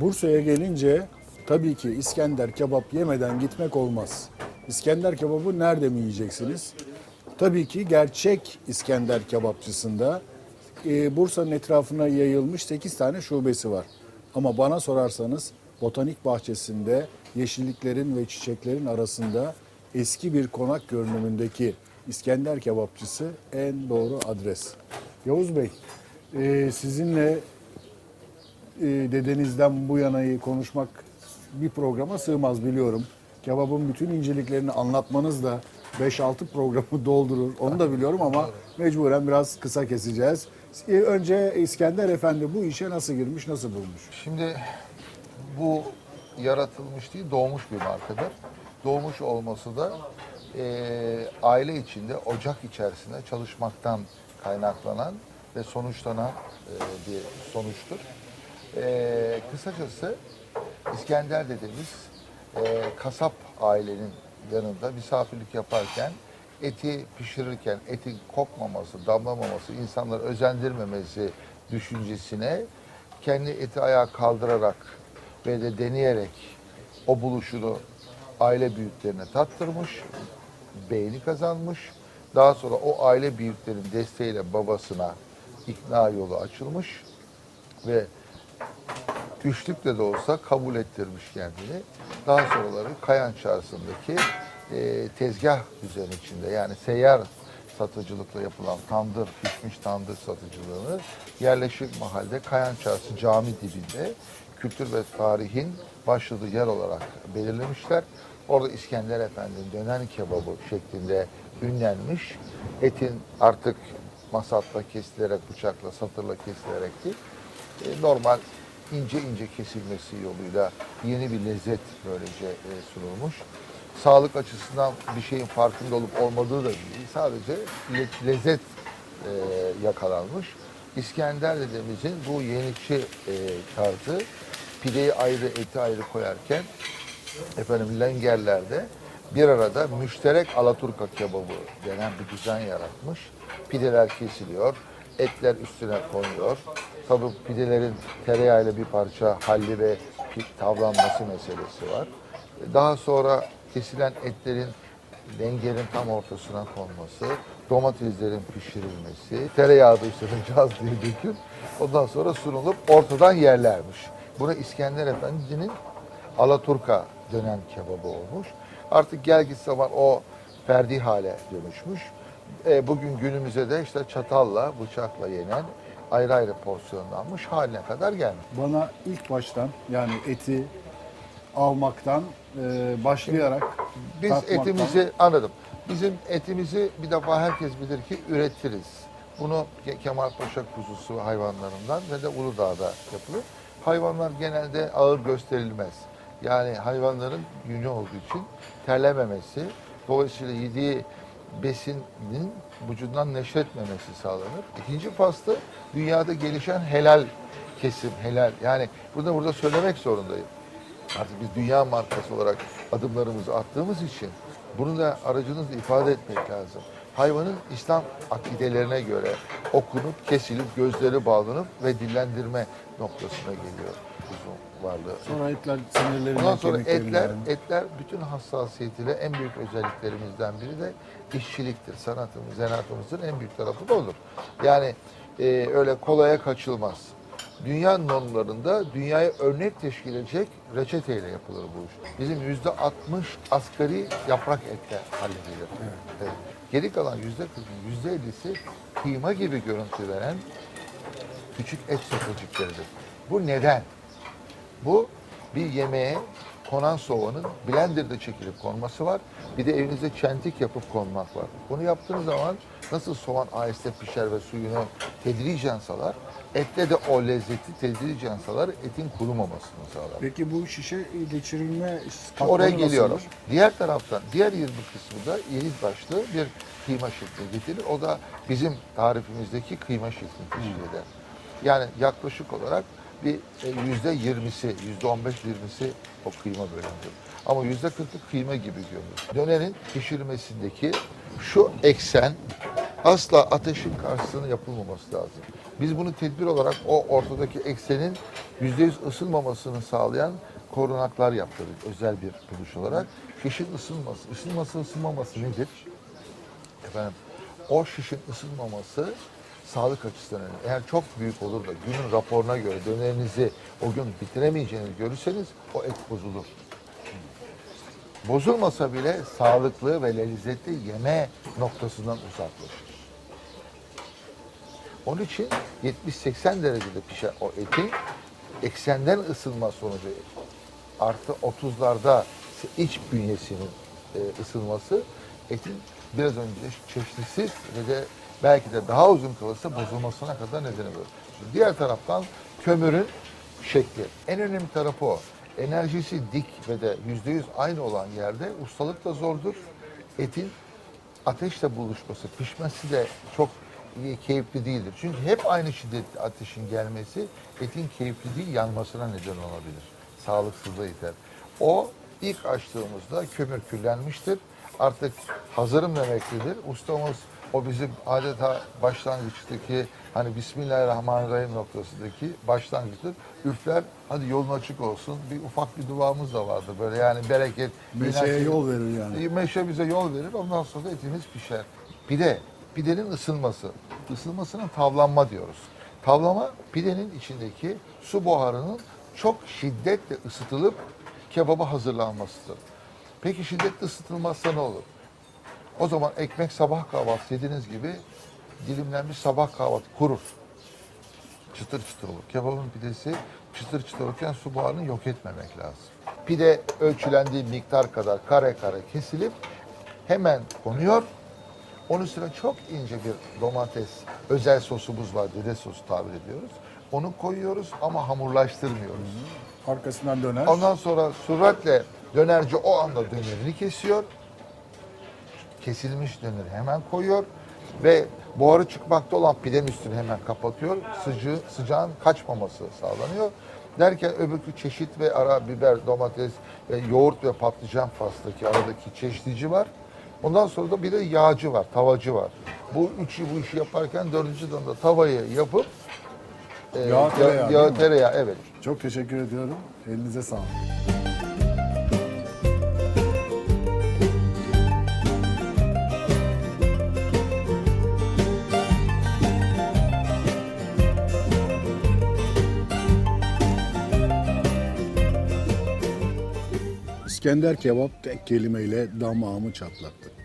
Bursa'ya gelince tabii ki İskender kebap yemeden gitmek olmaz. İskender kebabı nerede mi yiyeceksiniz? Tabii ki gerçek İskender kebapçısında e, Bursa'nın etrafına yayılmış 8 tane şubesi var. Ama bana sorarsanız botanik bahçesinde yeşilliklerin ve çiçeklerin arasında eski bir konak görünümündeki İskender kebapçısı en doğru adres. Yavuz Bey, e, sizinle e, dedenizden bu yanayı konuşmak bir programa sığmaz biliyorum. Kebabın bütün inceliklerini anlatmanız da 5-6 programı doldurur. Onu da biliyorum ama mecburen biraz kısa keseceğiz. E, Önce İskender Efendi bu işe nasıl girmiş, nasıl bulmuş? Şimdi bu yaratılmış değil, doğmuş bir markadır. Doğmuş olması da eee, aile içinde, ocak içerisinde çalışmaktan kaynaklanan ve sonuçlanan eee, bir sonuçtur. Eee, kısacası İskender dediğimiz eee, kasap ailenin yanında misafirlik yaparken eti pişirirken etin kokmaması, damlamaması, insanları özendirmemesi düşüncesine kendi eti ayağa kaldırarak ve de deneyerek o buluşunu aile büyüklerine tattırmış, beğeni kazanmış. Daha sonra o aile büyüklerin desteğiyle babasına ikna yolu açılmış ve güçlükle de olsa kabul ettirmiş kendini. Daha sonraları Kayan Çarşısı'ndaki e, tezgah düzeni içinde yani seyyar satıcılıkla yapılan tandır, pişmiş tandır satıcılığını yerleşik mahalde Kayan Çarşısı cami dibinde kültür ve tarihin başladığı yer olarak belirlemişler. Orada İskender Efendi'nin dönen kebabı şeklinde ünlenmiş. Etin artık masatla kesilerek, bıçakla, satırla kesilerek değil, e, normal ince ince kesilmesi yoluyla yeni bir lezzet böylece e, sunulmuş. Sağlık açısından bir şeyin farkında olup olmadığı da değil. Sadece le- lezzet e, yakalanmış. İskender dedemizin bu yenilikçi tarzı pideyi ayrı, eti ayrı koyarken efendim lengerlerde bir arada müşterek Alaturka kebabı denen bir düzen yaratmış. Pideler kesiliyor, etler üstüne konuyor. Tabii pidelerin tereyağıyla bir parça halli ve tavlanması meselesi var. Daha sonra kesilen etlerin lengerin tam ortasına konması, domateslerin pişirilmesi, tereyağı da üstüne caz diye döküp ondan sonra sunulup ortadan yerlermiş. Buna İskender Efendi'nin Alaturka dönen kebabı olmuş. Artık gel git zaman o ferdi hale dönüşmüş. E, bugün günümüze de işte çatalla, bıçakla yenen ayrı ayrı porsiyonlanmış haline kadar gelmiş. Bana ilk baştan yani eti almaktan e, başlayarak Biz tatmaktan- etimizi anladım. Bizim etimizi bir defa herkes bilir ki üretiriz. Bunu Ke- Kemalpaşa kuzusu hayvanlarından ve de Uludağ'da yapılır. Hayvanlar genelde ağır gösterilmez. Yani hayvanların yünü olduğu için terlememesi, dolayısıyla yediği besinin vücudundan neşretmemesi sağlanır. İkinci faslı dünyada gelişen helal kesim, helal. Yani burada burada söylemek zorundayım. Artık biz dünya markası olarak adımlarımızı attığımız için bunu da aracınızla ifade etmek lazım. Hayvanın İslam akidelerine göre okunup, kesilip, gözleri bağlanıp ve dillendirme noktasına geliyor kuzu varlığı. Sonra etler sinirlerinden Ondan sonra etler, etler bütün hassasiyetiyle en büyük özelliklerimizden biri de işçiliktir. Sanatımız, zanaatımızın en büyük tarafı da olur. Yani e, öyle kolaya kaçılmaz. Dünya normlarında dünyaya örnek teşkil edecek reçeteyle yapılır bu iş. Bizim yüzde 60 asgari yaprak etle halledilir. Evet. Geri kalan yüzde 40'ın yüzde 50'si kıyma gibi görüntü veren küçük et sofracıklarıdır. Bu neden? Bu bir yemeğe konan soğanın blenderda çekilip konması var. Bir de evinizde çentik yapıp konmak var. Bunu yaptığınız zaman nasıl soğan aheste pişer ve suyunu tedricen salar, ette de o lezzeti tedricen salar, etin kurumamasını sağlar. Peki bu şişe geçirilme katmanı oraya nasıldır? geliyorum. Diğer taraftan, diğer yirmi kısmı da yeni başlı bir kıyma şekli getirir. O da bizim tarifimizdeki kıyma şeklini teşkil eder. Yani yaklaşık olarak bir e, yüzde yirmisi, yüzde on beş yirmisi o kıyma bölümüdür. Ama yüzde kırkı kıyma gibi görünür. Dönerin pişirmesindeki şu eksen asla ateşin karşısına yapılmaması lazım. Biz bunu tedbir olarak o ortadaki eksenin %100 ısınmamasını sağlayan korunaklar yaptırdık özel bir buluş olarak. Şişin ısınması, ısınması ısınmaması nedir? Efendim o şişin ısınmaması sağlık açısından önemli. Eğer çok büyük olur da günün raporuna göre dönerinizi o gün bitiremeyeceğinizi görürseniz o et bozulur. Bozulmasa bile sağlıklı ve lezzetli yeme noktasından uzaklaşır. Onun için 70-80 derecede pişen o etin eksenden ısınma sonucu artı 30'larda iç bünyesinin e, ısınması etin biraz önce çeşnitsiz ve de belki de daha uzun kalırsa bozulmasına kadar neden olur. Diğer taraftan kömürün şekli. En önemli tarafı o. Enerjisi dik ve de %100 aynı olan yerde ustalık da zordur. Etin ateşle buluşması, pişmesi de çok keyifli değildir. Çünkü hep aynı şiddetli ateşin gelmesi etin keyifli değil, yanmasına neden olabilir. Sağlıksızlığa iter. O ilk açtığımızda kömür küllenmiştir. Artık hazırım demektedir. Ustamız o bizim adeta başlangıçtaki hani Bismillahirrahmanirrahim noktasındaki başlangıçtır. Üfler hadi yolun açık olsun. Bir ufak bir duamız da vardır böyle yani bereket. Meşeye inanç- yol verir yani. Meşe bize yol verir. Ondan sonra da etimiz pişer. Pide. Pidenin ısınması. Isınmasına tavlanma diyoruz. Tavlama pidenin içindeki su buharının çok şiddetle ısıtılıp kebaba hazırlanmasıdır. Peki şiddetle ısıtılmazsa ne olur? O zaman ekmek sabah kahvaltısı dediğiniz gibi dilimlenmiş sabah kahvaltı kurur. Çıtır çıtır olur. Kebabın pidesi çıtır çıtır olurken su buharını yok etmemek lazım. Pide ölçülendiği miktar kadar kare kare kesilip hemen konuyor. Onun üstüne çok ince bir domates, özel sosumuz var, dede sosu tabir ediyoruz. Onu koyuyoruz ama hamurlaştırmıyoruz. Arkasından döner. Ondan sonra süratle dönerci o anda dönerini kesiyor. Kesilmiş döneri hemen koyuyor ve buharı çıkmakta olan pidenin üstünü hemen kapatıyor. Sıcağı, sıcağın kaçmaması sağlanıyor. Derken öbürkü çeşit ve ara biber, domates, ve yoğurt ve patlıcan faslındaki aradaki çeşnici var. Ondan sonra da bir de yağcı var, tavacı var. Bu üçü bu işi yaparken dördüncü damda tavayı yapıp e, Yağ, tereyağı, yağ, mi? tereyağı evet. Çok teşekkür ediyorum. Elinize sağlık. İskender kebap tek kelimeyle damağımı çatlattı.